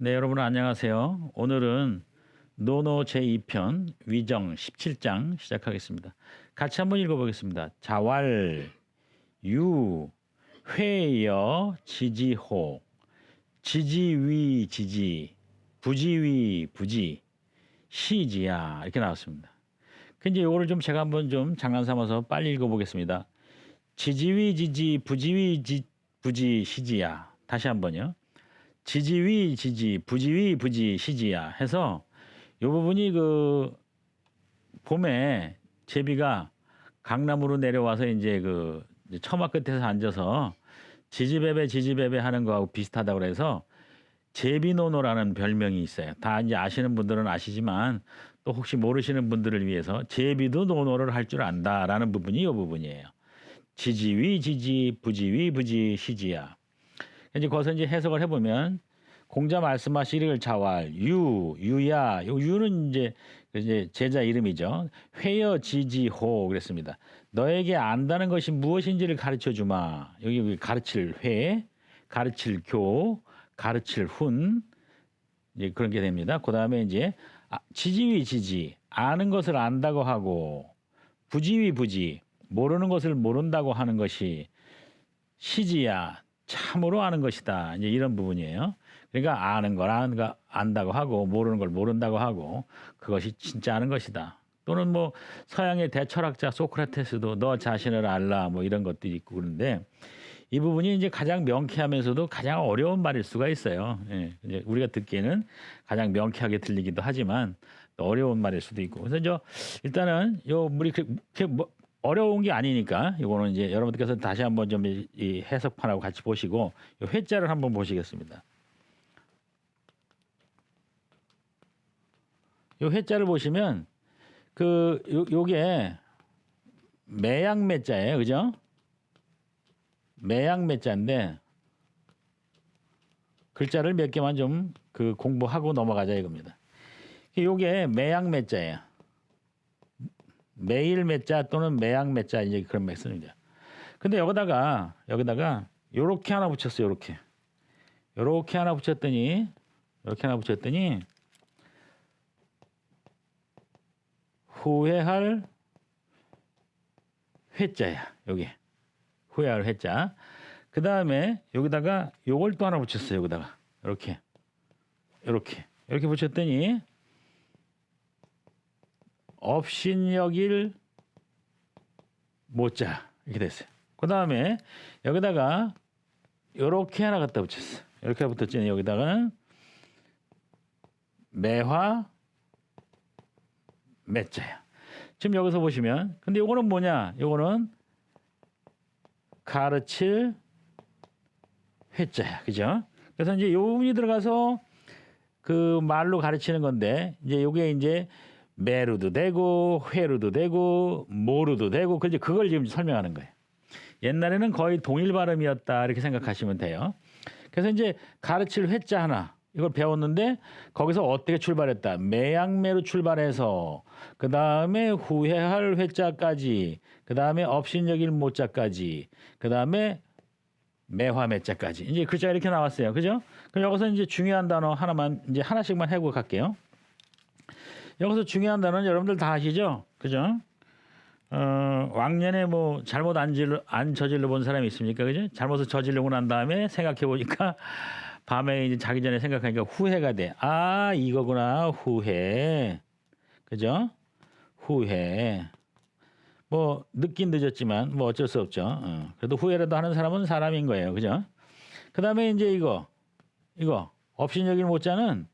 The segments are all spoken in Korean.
네, 여러분 안녕하세요. 오늘은 노노 제2편 위정 17장 시작하겠습니다. 같이 한번 읽어보겠습니다. 자왈, 유, 회여, 지지호, 지지위, 지지, 부지위, 부지, 시지야 이렇게 나왔습니다. 근데 이거를 좀 제가 한번 좀 장난 삼아서 빨리 읽어보겠습니다. 지지위, 지지, 부지위, 지, 부지, 시지야. 다시 한번요. 지지위 지지 부지위 부지 시지야 해서 이 부분이 그 봄에 제비가 강남으로 내려와서 이제 그 처마 끝에서 앉아서 지지배배 지지배배 하는 거하고 비슷하다고 그래서 제비노노라는 별명이 있어요. 다 이제 아시는 분들은 아시지만 또 혹시 모르시는 분들을 위해서 제비도 노노를 할 줄 안다라는 부분이 이 부분이에요. 지지위 지지 부지위 부지 시지야. 이제 거기서 이제 해석을 해보면 공자 말씀하시기를 자왈 유 유야. 요 유는 이제 그 이제 제자 이름이죠. 회여 지지호 그랬습니다. 너에게 안다는 것이 무엇인지를 가르쳐 주마. 여기 여기 가르칠 회 가르칠 교 가르칠 훈. 이제 그런 게 됩니다. 그 다음에 이제 아, 지지위 지지. 아는 것을 안다고 하고 부지위 부지. 모르는 것을 모른다고 하는 것이 시지야 참으로 아는 것이다. 이제 이런 부분이에요. 그러니까 아는 걸거 안다고 하고 모르는 걸 모른다고 하고 그것이 진짜 아는 것이다. 또는 뭐 서양의 대철학자 소크라테스도 너 자신을 알라 뭐 이런 것들이 있고 그런데 이 부분이 이제 가장 명쾌하면서도 가장 어려운 말일 수가 있어요. 예, 이제 우리가 듣기에는 가장 명쾌하게 들리기도 하지만 또 어려운 말일 수도 있고. 그래서 저 일단은 요 우리 그, 그뭐 어려운 게 아니니까 이거는 이제 여러분들께서 다시 한번 좀 이 해석판하고 같이 보시고 요 회자를 한번 보시겠습니다. 요 회자를 보시면 그 요, 요게 매양 매자예요. 그죠? 매양 매자인데 글자를 몇 개만 좀 그 공부하고 넘어가자 이겁니다. 요게 매양 매자예요. 매일 매자 또는 매양 매자 이제 그런 맥스입니다. 근데 여기다가 여기다가 요렇게 하나 붙였어요. 요렇게. 요렇게 하나 붙였더니 이렇게 하나 붙였더니 후회할 회자야. 여기. 후회할 회자. 그 다음에 여기다가 요걸 또 하나 붙였어요. 여기다가. 이렇게. 이렇게. 이렇게 붙였더니 업신여길 못자 이렇게 됐어요. 그 다음에 여기다가 이렇게 하나 갖다 붙였어. 이렇게 붙었지 여기다가는 매화 매자야. 지금 여기서 보시면 근데 요거는 뭐냐? 요거는 가르칠 회자야. 그죠? 그래서 이제 요 부분이 들어가서 그 말로 가르치는 건데 이제 요게 이제 매루도 되고 회루도 되고 모루도 되고 그제 그걸 지금 설명하는 거예요. 옛날에는 거의 동일 발음이었다 이렇게 생각하시면 돼요. 그래서 이제 가르칠 회자 하나 이걸 배웠는데 거기서 어떻게 출발했다. 매양매로 출발해서 그 다음에 후회할 회자까지 그 다음에 업신여길 모자까지 그 다음에 매화매자까지 이제 글자가 이렇게 나왔어요. 그죠? 그럼 여기서 이제 중요한 단어 하나만 이제 하나씩만 해고 갈게요. 여기서 중요한 단어는 여러분들 다 아시죠? 그죠? 어, 왕년에 뭐 잘못 안, 질, 안 저질러 본 사람이 있습니까? 그죠? 잘못을 저지르고 난 다음에 생각해 보니까 밤에 이제 자기 전에 생각하니까 후회가 돼. 아, 이거구나. 후회. 그죠? 후회. 뭐 늦긴 늦었지만 뭐 어쩔 수 없죠. 어. 그래도 후회라도 하는 사람은 사람인 거예요. 그죠? 그다음에 이제 이거 이거 업신여길 못 자는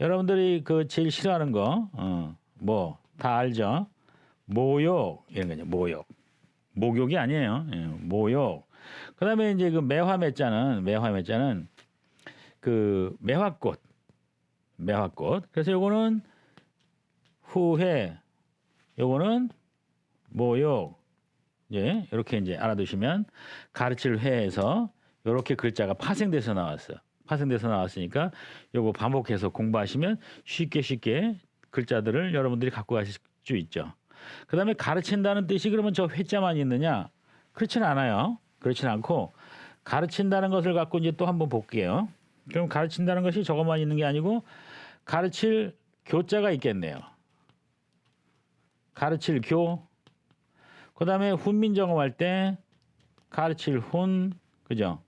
여러분들이 그 제일 싫어하는 거, 어, 뭐, 다 알죠? 모욕, 이런 거죠. 모욕. 목욕이 아니에요. 예, 모욕. 그 다음에 이제 그 매화매자는, 매화매자는 그 매화꽃, 매화꽃. 그래서 요거는 후회, 요거는 모욕. 예, 이렇게 이제 알아두시면 가르칠 회에서 이렇게 글자가 파생돼서 나왔어요. 파생돼서 나왔으니까 요거 반복해서 공부하시면 쉽게 쉽게 글자들을 여러분들이 갖고 가실 수 있죠. 그다음에 가르친다는 뜻이 그러면 저 회자만 있느냐? 그렇지는 않아요. 그렇지는 않고 가르친다는 것을 갖고 이제 또 한번 볼게요. 그럼 가르친다는 것이 저것만 있는 게 아니고 가르칠 교자가 있겠네요. 가르칠 교. 그다음에 훈민정음할 때 가르칠 훈 그죠?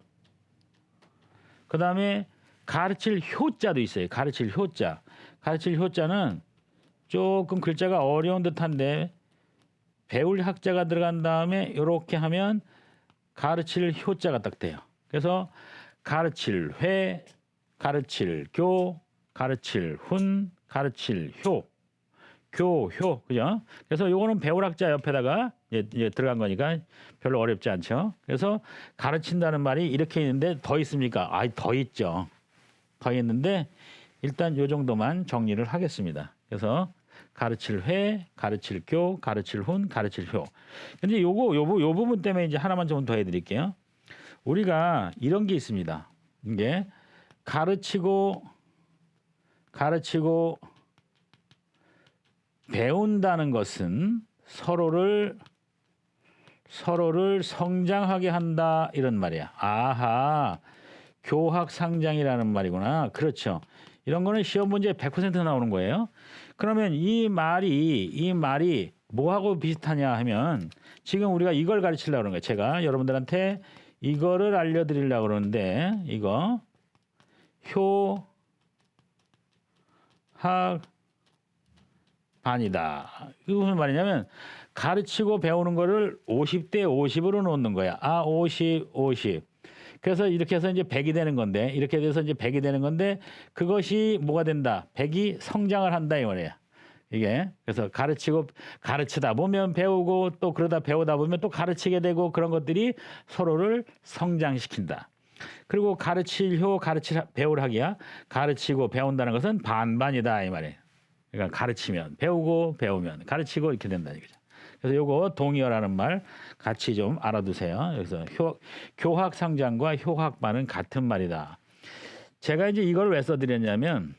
그다음에 가르칠 효자도 있어요. 가르칠 효자. 가르칠 효자는 조금 글자가 어려운 듯한데 배울 학자가 들어간 다음에 이렇게 하면 가르칠 효자가 딱 돼요. 그래서 가르칠 회, 가르칠 교, 가르칠 훈, 가르칠 효, 교, 효, 그죠? 그래서 요거는 배울 학자 옆에다가 이제, 이제 들어간 거니까 별로 어렵지 않죠. 그래서 가르친다는 말이 이렇게 있는데 더 있습니까? 아, 더 있죠. 더 있는데 일단 요 정도만 정리를 하겠습니다. 그래서 가르칠 회, 가르칠 교, 가르칠 훈, 가르칠 효. 근데 요거 요, 부- 요 부분 때문에 이제 하나만 좀 더 해드릴게요. 우리가 이런 게 있습니다. 이게 가르치고 가르치고 배운다는 것은 서로를 서로를 성장하게 한다 이런 말이야. 아하. 교학 상장이라는 말이구나. 그렇죠. 이런 거는 시험 문제에 100% 나오는 거예요. 그러면 이 말이 이 말이 뭐하고 비슷하냐 하면 지금 우리가 이걸 가르치려고 그러는 거예요. 제가 여러분들한테 이거를 알려 드리려고 그러는데 이거 효학 반이다. 이거 무슨 말이냐면 가르치고 배우는 거를 50대 50으로 놓는 거야. 아, 50, 50. 그래서 이렇게 해서 이제 100이 되는 건데 이렇게 돼서 이제 100이 되는 건데 그것이 뭐가 된다? 100이 성장을 한다 이 말이야. 이게 그래서 가르치고 가르치다 보면 배우고 또 그러다 배우다 보면 또 가르치게 되고 그런 것들이 서로를 성장시킨다. 그리고 가르칠 효 가르칠 배울 학이야. 가르치고 배운다는 것은 반반이다 이 말이에요. 그러니까 가르치면 배우고 배우면 가르치고 이렇게 된다 이거죠. 그래서 요거 동의어라는 말 같이 좀 알아두세요. 그래서 효, 교학 상장과 효학반은 같은 말이다. 제가 이제 이걸 왜 써드렸냐면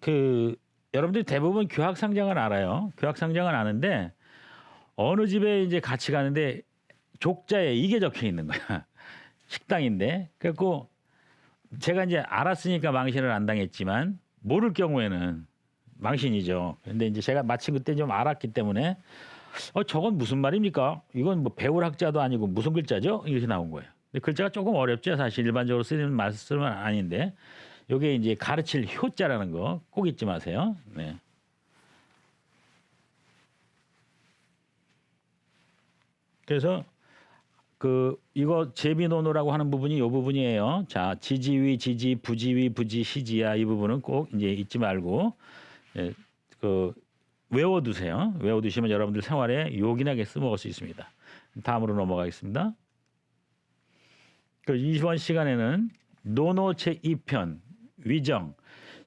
그 여러분들이 대부분 교학 상장은 알아요. 교학 상장은 아는데 어느 집에 이제 같이 가는데 족자에 이게 적혀 있는 거야. 식당인데 그래갖고 제가 이제 알았으니까 망신을 안 당했지만 모를 경우에는 망신이죠. 근데 이제 제가 마침 그때 좀 알았기 때문에 어 저건 무슨 말입니까? 이건 뭐 배울 학자도 아니고 무슨 글자죠? 이렇게 나온 거예요. 근데 글자가 조금 어렵죠. 사실 일반적으로 쓰는 말씀은 아닌데 요게 이제 가르칠 효자라는 거 꼭 잊지 마세요. 네. 그래서 그 이거 제비노노라고 하는 부분이 요 부분이에요. 자, 지지위, 지지, 부지위, 부지, 시지야 이 부분은 꼭 이제 잊지 말고 예, 그 외워두세요. 외워두시면 여러분들 생활에 요긴하게 쓰먹을 수 있습니다. 다음으로 넘어가겠습니다. 그 이번 시간에는 노노 제 2편 위정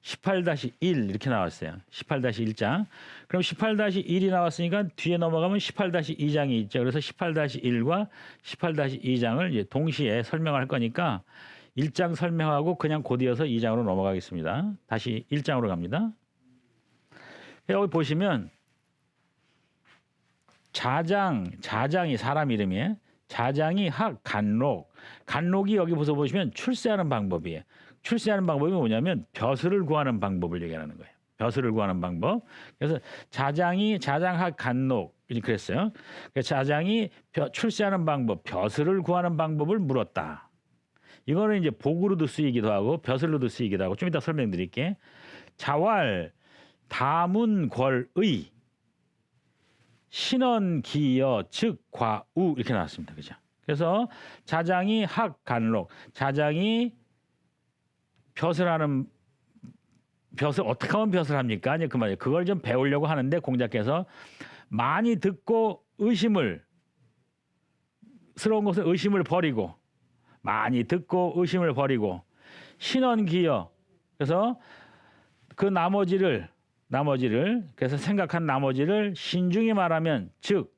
18-1 이렇게 나왔어요. 18-1장. 그럼 18-1이 나왔으니까 뒤에 넘어가면 18-2장이 있죠. 그래서 18-1과 18-2장을 이제 동시에 설명할 거니까 1장 설명하고 그냥 곧이어서 2장으로 넘어가겠습니다. 다시 1장으로 갑니다. 여기 보시면 자장, 자장이 사람 이름이에요. 자장이 학, 간록. 간록이 여기 보서 보시면 출세하는 방법이에요. 출세하는 방법이 뭐냐면 벼슬을 구하는 방법을 얘기하는 거예요. 벼슬을 구하는 방법. 그래서 자장이 자장학 간록 이렇게 그랬어요. 그래서 자장이 벼- 출세하는 방법, 벼슬을 구하는 방법을 물었다. 이거는 이제 복으로도 쓰이기도 하고 벼슬로도 쓰이기도 하고 좀 이따 설명드릴게. 자왈 다문궐의 신원기여 즉 과우 이렇게 나왔습니다. 그죠? 그래서 자장이 학 간록, 자장이 벼슬 하는 벼슬 어떻게 하면 벼슬 합니까? 아니 그 말이에요. 그걸 좀 배우려고 하는데 공자께서 많이 듣고 의심을 스러운 것은 의심을 버리고 많이 듣고 의심을 버리고 신원기여 그래서 그 나머지를 나머지를 그래서 생각한 나머지를 신중히 말하면 즉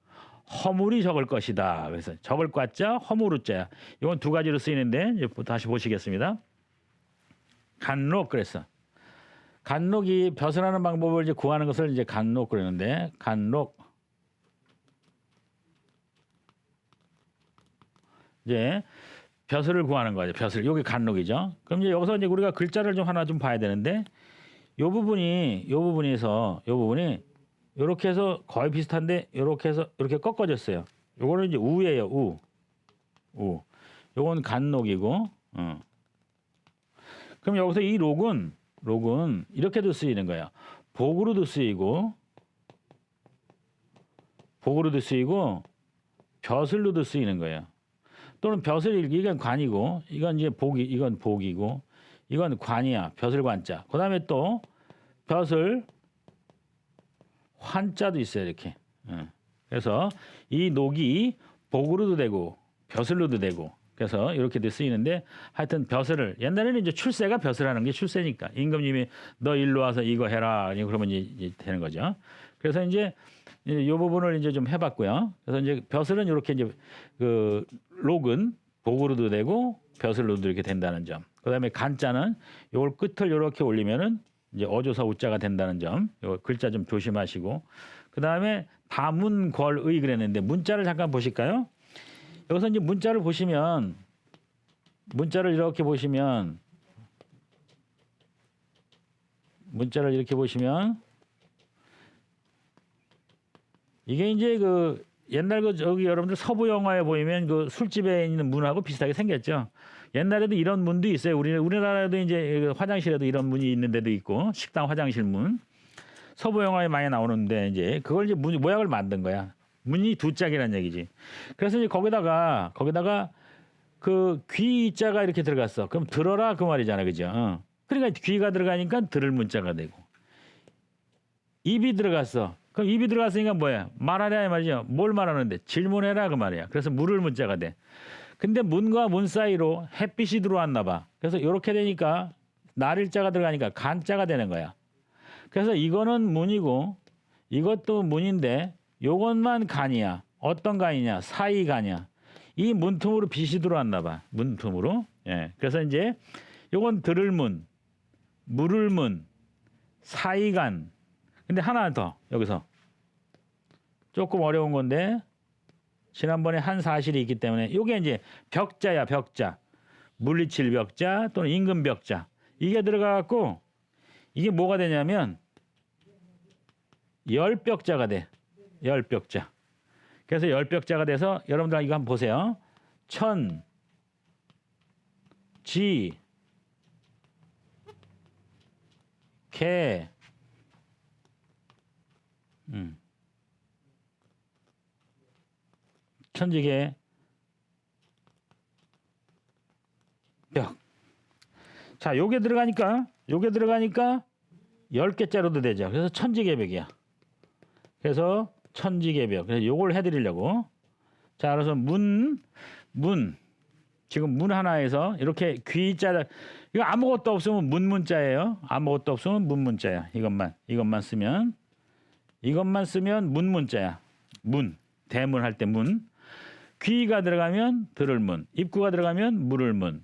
허물이 적을 것이다. 그래서 적을 과자 허물우자야. 이건 두 가지로 쓰이는데 다시 보시겠습니다. 간록 그랬어. 간록이 벼슬하는 방법을 이제 구하는 것을 이제 간록 그러는데 간록 이제 벼슬을 구하는 거죠. 벼슬. 여기 간록이죠. 그럼 이제 여기서 이제 우리가 글자를 좀 하나 좀 봐야 되는데 요 부분이 요 부분에서 요 부분이 요렇게 해서 거의 비슷한데 요렇게 해서 이렇게 꺾어졌어요. 요거는 이제 우예요. 우. 우. 요건 간록이고 어. 그럼 여기서 이 록은 록은 이렇게도 쓰이는 거야. 복으로도 쓰이고 복으로도 쓰이고 벼슬로도 쓰이는 거예요. 또는 벼슬 이건 관이고 이건 이제 복이 이건 복이고 이건 관이야 벼슬 관자. 그다음에 또 벼슬 환자도 있어요 이렇게. 예. 그래서 이 녹이 복으로도 되고 벼슬로도 되고 그래서 이렇게도 쓰이는데 하여튼 벼슬을 옛날에는 이제 출세가 벼슬하는 게 출세니까 임금님이 너 일로 와서 이거 해라 그러면 이제 되는 거죠. 그래서 이제 이 부분을 이제 좀 해봤고요. 그래서 이제 벼슬은 이렇게 이제 그 록은 복으로도 되고 벼슬로도 이렇게 된다는 점. 그다음에 간자는 요걸 끝을 이렇게 올리면은 이제 어조사 우자가 된다는 점. 요 글자 좀 조심하시고. 그 다음에 다문궐의 그랬는데 문자를 잠깐 보실까요? 여기서 이제 문자를 보시면 문자를 이렇게 보시면 문자를 이렇게 보시면 이게 이제 그 옛날 그 저기 여러분들 서부 영화에 보이면 그 술집에 있는 문하고 비슷하게 생겼죠. 옛날에도 이런 문도 있어요. 우리 우리나라에도 이제 그 화장실에도 이런 문이 있는 데도 있고 식당 화장실 문. 서부 영화에 많이 나오는데 이제 그걸 이제 문 모양을 만든 거야. 문이 두 짝이라는 얘기지. 그래서 이제 거기다가 거기다가 그 귀자가 이렇게 들어갔어. 그럼 들어라 그 말이잖아, 그죠? 어. 그러니까 귀가 들어가니까 들을 문자가 되고 입이 들어갔어. 그럼 입이 들어갔으니까 뭐야? 말하랴 이 말이죠. 뭘 말하는데? 질문해라 그 말이야. 그래서 물을 문자가 돼. 근데 문과 문 사이로 햇빛이 들어왔나 봐. 그래서 이렇게 되니까 날일자가 들어가니까 간자가 되는 거야. 그래서 이거는 문이고 이것도 문인데 요것만 간이야. 어떤 간이냐? 사이 간이야. 이 문틈으로 빛이 들어왔나 봐. 문틈으로. 예. 그래서 이제 요건 들을 문, 물을 문, 사이 간. 근데 하나 더 여기서 조금 어려운 건데 지난번에 한 사실이 있기 때문에 요게 이제 벽자야 벽자. 물리칠 벽자 또는 임금 벽자. 이게 들어가 갖고 이게 뭐가 되냐면 열벽자가 돼. 열벽자. 그래서 열벽자가 돼서 여러분들 이거 한번 보세요. 천, 지, 개, 음. 천지개 벽. 자, 요게 들어가니까 요게 들어가니까 열 개짜리도 되죠. 그래서 천지개벽이야. 그래서 천지개벽. 그래서 요걸 해 드리려고. 자, 그래서 문, 문. 지금 문 하나에서 이렇게 귀자 이거 아무것도 없으면 문문자예요. 아무것도 없으면 문문자야. 이것만 이것만 쓰면 이것만 쓰면 문문자야. 문 대문 할 때 문. 귀가 들어가면 들을 문. 입구가 들어가면 물을 문.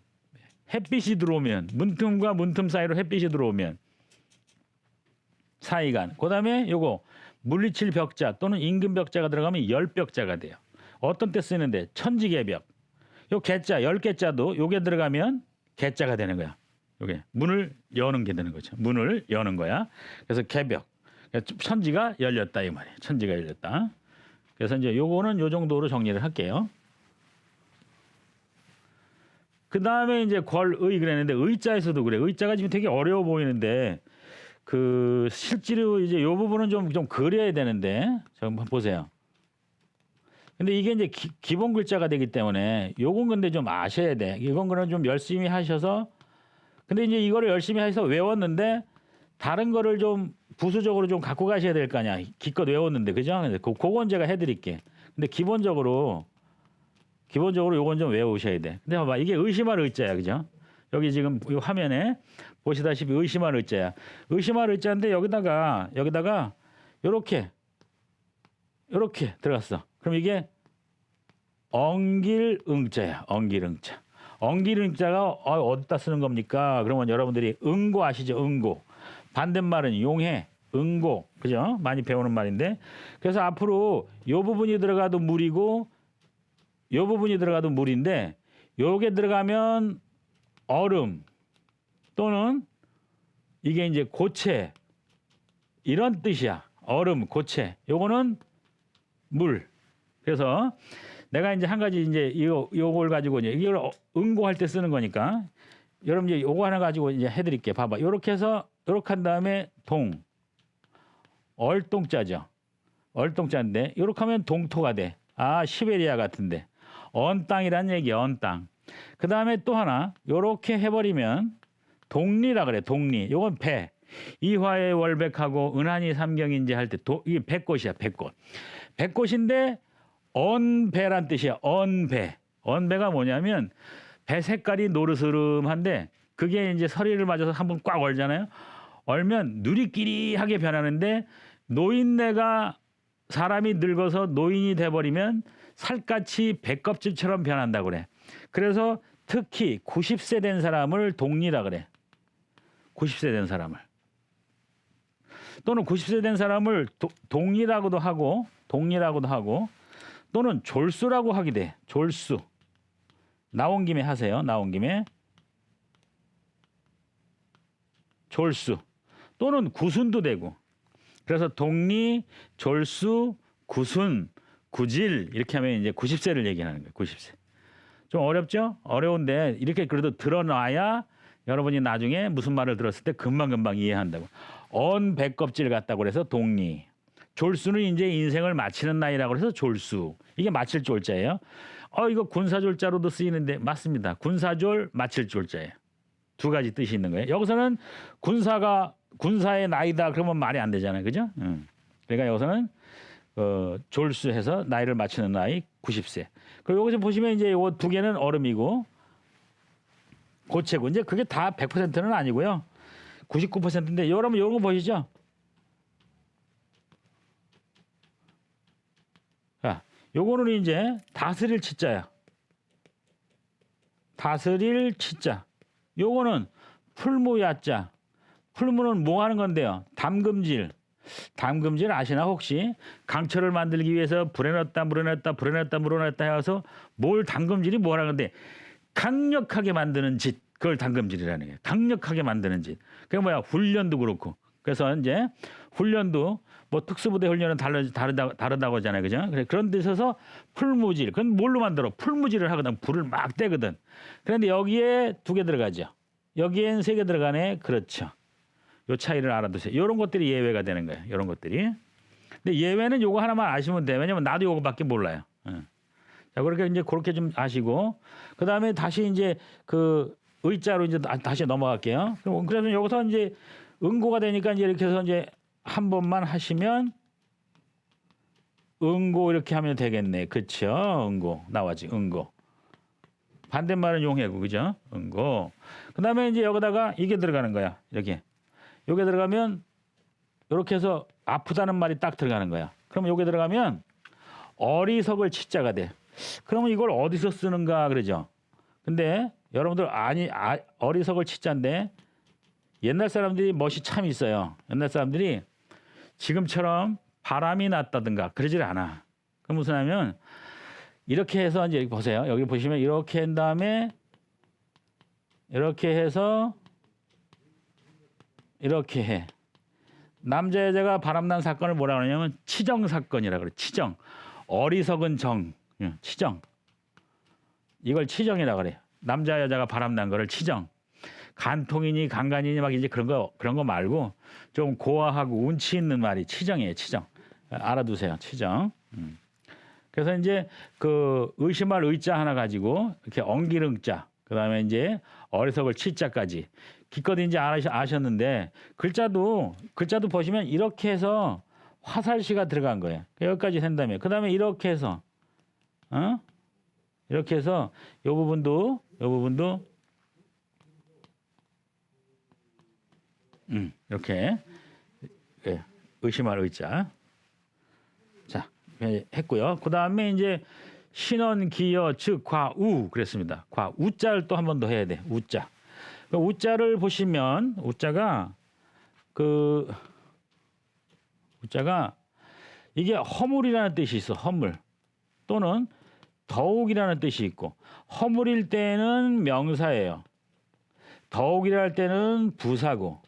햇빛이 들어오면 문틈과 문틈 사이로 햇빛이 들어오면 사이간. 그다음에 요거 물리칠 벽자 또는 임금 벽자가 들어가면 열 벽자가 돼요. 어떤 때 쓰는데 천지개벽. 요 개자 열 개자도 요게 들어가면 개자가 되는 거야. 요게 문을 여는 게 되는 거죠. 문을 여는 거야. 그래서 개벽. 천지가 열렸다 이 말이에요. 천지가 열렸다. 그래서 이제 요거는 요 정도로 정리를 할게요. 그 다음에 이제 궐의 그랬는데 의자에서도 그래. 의자가 지금 되게 어려워 보이는데 그 실제로 이제 요 부분은 좀좀 그려야 되는데 자 한번 보세요. 근데 이게 이제 기, 본 글자가 되기 때문에 요건 근데 좀 아셔야 돼. 이건 그럼 좀 열심히 하셔서 근데 이제 이거를 열심히 해서 외웠는데 다른 거를 좀 부수적으로 좀 갖고 가셔야 될 거 아니야. 기껏 외웠는데 그죠? 그, 그건 제가 해드릴게. 근데 기본적으로 기본적으로 요건 좀 외우셔야 돼. 근데 봐봐 이게 의심할 의자야, 그죠? 여기 지금 이 화면에 보시다시피 의심할 의자야. 의심할 의자인데 여기다가 여기다가 요렇게 요렇게 들어갔어. 그럼 이게 엉길 응자야. 엉길 응자. 엉길 응자가 어, 어디다 쓰는 겁니까? 그러면 여러분들이 응고 아시죠? 응고. 반대말은 용해, 응고. 그죠? 많이 배우는 말인데. 그래서 앞으로 요 부분이 들어가도 물이고 요 부분이 들어가도 물인데 요게 들어가면 얼음 또는 이게 이제 고체 이런 뜻이야. 얼음, 고체. 요거는 물. 그래서 내가 이제 한 가지 이제 이거 요걸 가지고 이제 이걸 어- 응고할 때 쓰는 거니까 여러분 이제 요거 하나 가지고 이제 해드릴게. 봐봐. 요렇게 해서 요렇게 한 다음에 동 얼동자죠. 얼동자인데 요렇게 하면 동토가 돼. 아 시베리아 같은데 언 땅이란 얘기야. 언 땅. 그 다음에 또 하나 요렇게 해버리면 동리라 그래. 동리. 요건 배. 이화의 월백하고 은하니 삼경인지 할 때 이게 백꽃이야. 백꽃. 백꽃인데 언배란 뜻이야. 언배. 언배가 뭐냐면 배 색깔이 노르스름한데 그게 이제 서리를 맞아서 한번 꽉 얼잖아요. 얼면 누리끼리하게 변하는데 노인네가 사람이 늙어서 노인이 돼버리면 살갗이 배껍질처럼 변한다고 그래. 그래서 특히 90세 된 사람을 동리라 그래. 90세 된 사람을. 또는 90세 된 사람을 도- 동리라고도 하고 동리라고도 하고 또는 졸수라고 하게 돼. 졸수. 나온 김에 하세요. 나온 김에 졸수 또는 구순도 되고 그래서 동리, 졸수, 구순, 구질 이렇게 하면 이제 90세를 얘기하는 거예요. 90세. 좀 어렵죠? 어려운데 이렇게 그래도 드러놔야 여러분이 나중에 무슨 말을 들었을 때 금방금방 이해한다고. 언 백껍질 같다고 그래서 동리. 졸수는 이제 인생을 마치는 나이라고 해서 졸수. 이게 마칠 졸자예요. 어 이거 군사졸자로도 쓰이는데 맞습니다. 군사졸 마칠 졸자예요. 두 가지 뜻이 있는 거예요. 여기서는 군사가 군사의 나이다 그러면 말이 안 되잖아요. 그죠? 응. 그러니까 여기서는 어, 졸수해서 나이를 맞추는 나이 90세. 그리고 여기서 보시면 이제 요거 두 개는 얼음이고 고체고 이제 그게 다 100%는 아니고요. 99%인데 여러분 요런 거 보시죠. 자, 요거는 이제 다스릴 치자야. 다스릴 치자. 요거는 풀무야자. 풀무는 뭐 하는 건데요? 담금질. 담금질 아시나 혹시? 강철을 만들기 위해서 불에 넣었다 물에 넣었다 불에 넣었다 물에 넣었다 해서 뭘 담금질이 뭐라는 건데 강력하게 만드는 짓 그걸 담금질이라는 거예요. 강력하게 만드는 짓. 그게 뭐야? 훈련도 그렇고. 그래서 이제 훈련도 뭐 특수부대 훈련은 다르, 다르다, 다르다고 하잖아요. 그죠? 그래, 그런 데 있어서 풀무질. 그건 뭘로 만들어? 풀무질을 하거든. 불을 막 떼거든. 그런데 여기에 두 개 들어가죠. 여기엔 세 개 들어가네. 그렇죠. 요 차이를 알아두세요. 이런 것들이 예외가 되는 거예요. 이런 것들이. 근데 예외는 요거 하나만 아시면 돼요. 왜냐면 나도 요거밖에 몰라요. 예. 자, 그렇게 이제 그렇게 좀 아시고 그다음에 다시 이제 그 의자로 이제 다- 다시 넘어갈게요. 그럼 그래서 여기서 이제 응고가 되니까 이제 이렇게 해서 이제 한 번만 하시면 응고 이렇게 하면 되겠네. 그렇죠? 응고 나와지. 응고. 반대말은 용해고 그죠? 응고. 그다음에 이제 여기다가 이게 들어가는 거야. 이렇게. 요게 들어가면 이렇게 해서 아프다는 말이 딱 들어가는 거야. 그럼 요게 들어가면 어리석을 치자가 돼. 그러면 이걸 어디서 쓰는가 그러죠. 근데 여러분들 아니 아, 어리석을 치자인데 옛날 사람들이 멋이 참 있어요. 옛날 사람들이 지금처럼 바람이 났다든가 그러질 않아. 그 무슨 하면 이렇게 해서 이제 여기 보세요. 여기 보시면 이렇게 한 다음에 이렇게 해서 이렇게 해. 남자 여자가 바람난 사건을 뭐라 그러냐면 치정 사건이라 그래. 치정. 어리석은 정. 예, 치정. 이걸 치정이라 그래. 남자 여자가 바람난 거를 치정. 간통이니 간간이니 막 이제 그런 거 그런 거 말고 좀 고와하고 운치 있는 말이 치정이에요. 치정. 알아두세요. 치정. 음. 그래서 이제 그 의심할 의자 하나 가지고 이렇게 엉기릉자 그다음에 이제 어리석을 치자까지 기껏 이제 아셨는데 글자도 글자도 보시면 이렇게 해서 화살시가 들어간 거예요. 여기까지 된다면 그다음에 이렇게 해서 어 이렇게 해서 요 부분도 요 부분도 음 이렇게 예, 의심할 의자 자 예, 했고요. 그 다음에 이제 신원 기여 즉 과우 그랬습니다. 과우자를 또 한 번 더 해야 돼. 우자. 그 우자를 보시면 우자가 그 우자가 이게 허물이라는 뜻이 있어. 허물 또는 더욱이라는 뜻이 있고 허물일 때는 명사예요. 더욱이랄 때는 부사고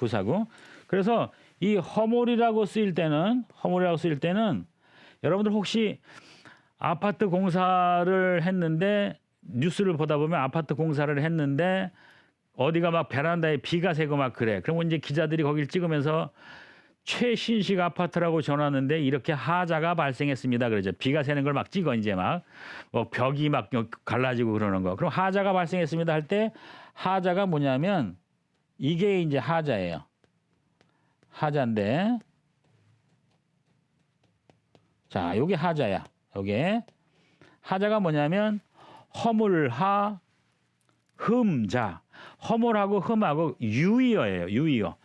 부사고 그래서 이 허물이라고 쓰일 때는 허물이라고 쓰일 때는 여러분들 혹시 아파트 공사를 했는데 뉴스를 보다 보면 아파트 공사를 했는데 어디가 막 베란다에 비가 새고 막 그래. 그러면 이제 기자들이 거기를 찍으면서 최신식 아파트라고 전하는데 이렇게 하자가 발생했습니다. 그러죠. 비가 새는 걸 막 찍어 이제 막 뭐 벽이 막 갈라지고 그러는 거. 그럼 하자가 발생했습니다 할 때 하자가 뭐냐면 이게 이제 하자예요. 하자인데 자, 요게 하자야. 요게 하자가 뭐냐면 허물하 흠자. 허물하고 흠하고 유의어예요. 유의어.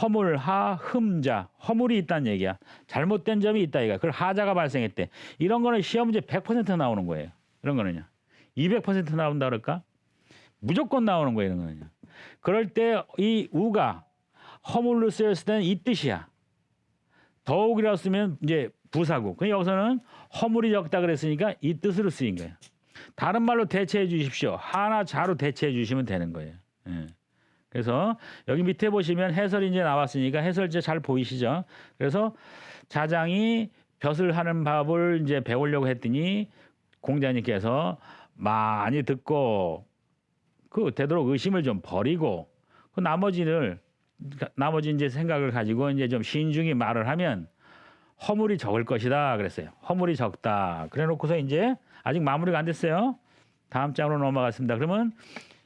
허물하 흠자. 허물이 있다는 얘기야. 잘못된 점이 있다 이가. 그걸 하자가 발생했대. 이런 거는 시험 문제 100% 나오는 거예요. 이런 거는요. 200% 나온다 그럴까? 무조건 나오는 거예요, 이런 거는요. 그럴 때 이 우가 허물로 쓰였을 때는 이 뜻이야. 더욱이라고 쓰면 이제 부사고. 그 여기서는 허물이 적다 그랬으니까 이 뜻으로 쓰인 거예요. 다른 말로 대체해 주십시오. 하나 자로 대체해 주시면 되는 거예요. 예. 그래서 여기 밑에 보시면 해설이 이제 나왔으니까 해설제 잘 보이시죠? 그래서 자장이 벼슬 하는 법을 이제 배우려고 했더니 공자님께서 많이 듣고 그 되도록 의심을 좀 버리고 그 나머지를 나머지 이제 생각을 가지고 이제 좀 신중히 말을 하면 허물이 적을 것이다 그랬어요. 허물이 적다. 그래 놓고서 이제 아직 마무리가 안 됐어요. 다음 장으로 넘어갔습니다. 그러면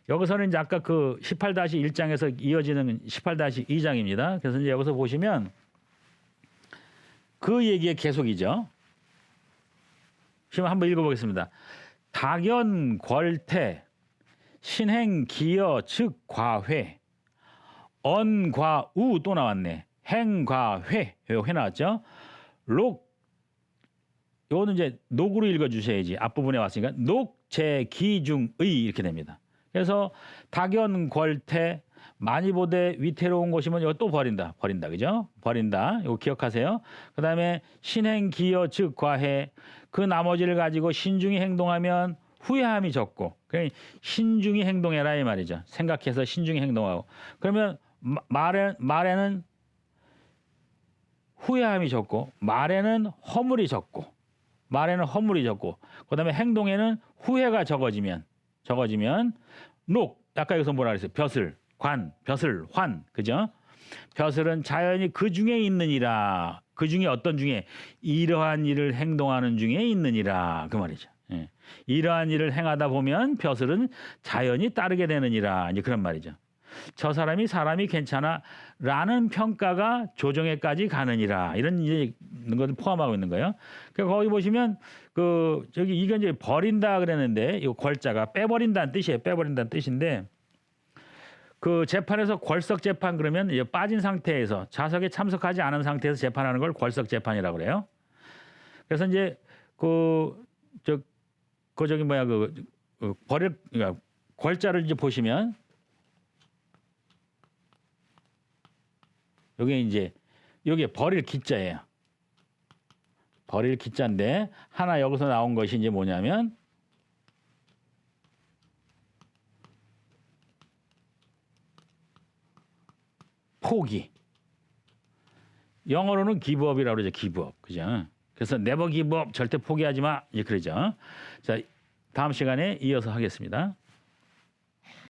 여기서는 이제 아까 그 18-1장에서 이어지는 18-2장입니다. 그래서 이제 여기서 보시면 그 얘기의 계속이죠. 지금 한번 읽어보겠습니다. 다견 궐태 신행 기여 즉 과회 언과우 또 나왔네. 행과회 회 나왔죠. 록 요거는 이제 녹으로 읽어 주셔야지 앞부분에 왔으니까 녹제기중의 이렇게 됩니다. 그래서 다견궐태 많이 보되 위태로운 것이면 이거 또 버린다. 버린다. 그죠? 버린다. 이거 기억하세요. 그 다음에 신행 기여 즉 과해 그 나머지를 가지고 신중히 행동하면 후회함이 적고 그러니까 신중히 행동해라 이 말이죠. 생각해서 신중히 행동하고. 그러면 마- 말에 말에는 후회함이 적고 말에는 허물이 적고 말에는 허물이 적고 그다음에 행동에는 후회가 적어지면 적어지면 녹 아까 여기서 뭐라 그랬어요? 벼슬 관 벼슬 환 그죠? 벼슬은 자연이 그 중에 있느니라. 그 중에 어떤 중에? 이러한 일을 행동하는 중에 있느니라. 그 말이죠 예. 이러한 일을 행하다 보면 벼슬은 자연이 따르게 되느니라 이제 그런 말이죠 저 사람이 사람이 괜찮아라는 평가가 조정에까지 가느니라 이런 이제 것을 포함하고 있는 거예요. 그 거기 보시면 그 저기 이건 이제 버린다 그랬는데 이 궐자가 빼버린다는 뜻이에요. 빼버린다는 뜻인데 그 재판에서 궐석 재판 그러면 이제 빠진 상태에서 자석에 참석하지 않은 상태에서 재판하는 걸 궐석 재판이라고 그래요. 그래서 이제 그저 그 저기 뭐야 그, 그 버릴 그러니까 궐자를 이제 보시면 여기 이제 여기에 버릴 기자예요. 버릴 기자인데 하나 여기서 나온 것이 이제 뭐냐면 포기. 영어로는 기브업이라고 그러죠. 기브업. 그죠? 그래서 네버 기브업 절대 포기하지 마. 이제 그러죠. 자, 다음 시간에 이어서 하겠습니다.